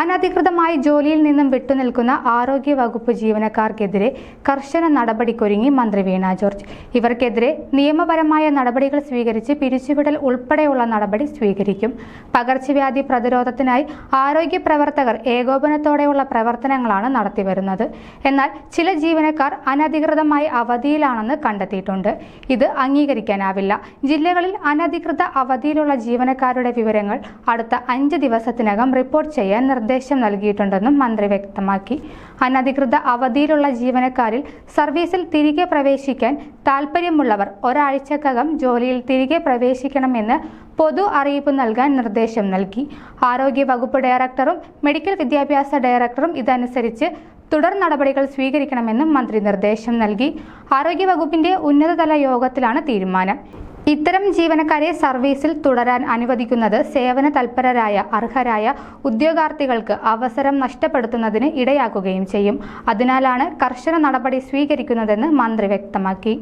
അനധികൃതമായി ജോലിയിൽ നിന്നും വിട്ടുനിൽക്കുന്ന ആരോഗ്യ വകുപ്പ് ജീവനക്കാർക്കെതിരെ കർശന നടപടിക്കൊരുങ്ങി മന്ത്രി വീണ ജോർജ്. ഇവർക്കെതിരെ നിയമപരമായ നടപടികൾ സ്വീകരിച്ച് പിരിച്ചുവിടൽ ഉൾപ്പെടെയുള്ള നടപടി സ്വീകരിക്കും. പകർച്ചവ്യാധി പ്രതിരോധത്തിനായി ആരോഗ്യ പ്രവർത്തകർ ഏകോപനത്തോടെയുള്ള പ്രവർത്തനങ്ങളാണ് നടത്തിവരുന്നത്. എന്നാൽ ചില ജീവനക്കാർ അനധികൃതമായി അവധിയിലാണെന്ന് കണ്ടെത്തിയിട്ടുണ്ട്. ഇത് അംഗീകരിക്കാനാവില്ല. ജില്ലകളിൽ അനധികൃത അവധിയിലുള്ള ജീവനക്കാരുടെ വിവരങ്ങൾ അടുത്ത അഞ്ച് ദിവസത്തിനകം റിപ്പോർട്ട് ചെയ്യാൻ നിർദ്ദേശം നൽകിയിട്ടുണ്ടെന്നും മന്ത്രി വ്യക്തമാക്കി. അനധികൃത അവധിയിലുള്ള ജീവനക്കാരിൽ സർവീസിൽ തിരികെ പ്രവേശിക്കാൻ താൽപ്പര്യമുള്ളവർ ഒരാഴ്ചക്കകം ജോലിയിൽ തിരികെ പ്രവേശിക്കണമെന്ന് പൊതു അറിയിപ്പ് നൽകാൻ നിർദ്ദേശം നൽകി. ആരോഗ്യ വകുപ്പ് ഡയറക്ടറും മെഡിക്കൽ വിദ്യാഭ്യാസ ഡയറക്ടറും ഇതനുസരിച്ച് തുടർ നടപടികൾ സ്വീകരിക്കണമെന്നും മന്ത്രി നിർദ്ദേശം നൽകി. ആരോഗ്യവകുപ്പിന്റെ ഉന്നതതല യോഗത്തിലാണ് തീരുമാനം. ഇത്തരം ജീവനക്കാരെ സർവീസിൽ തുടരാൻ അനുവദിക്കുന്നത് സേവന തൽപരരായ അർഹരായ ഉദ്യോഗാർത്ഥികൾക്ക് അവസരം നഷ്ടപ്പെടുത്തുന്നതിന് ഇടയാക്കുകയും ചെയ്യും. അതിനാലാണ് കർശന നടപടി സ്വീകരിക്കുന്നതെന്ന് മന്ത്രി വ്യക്തമാക്കി.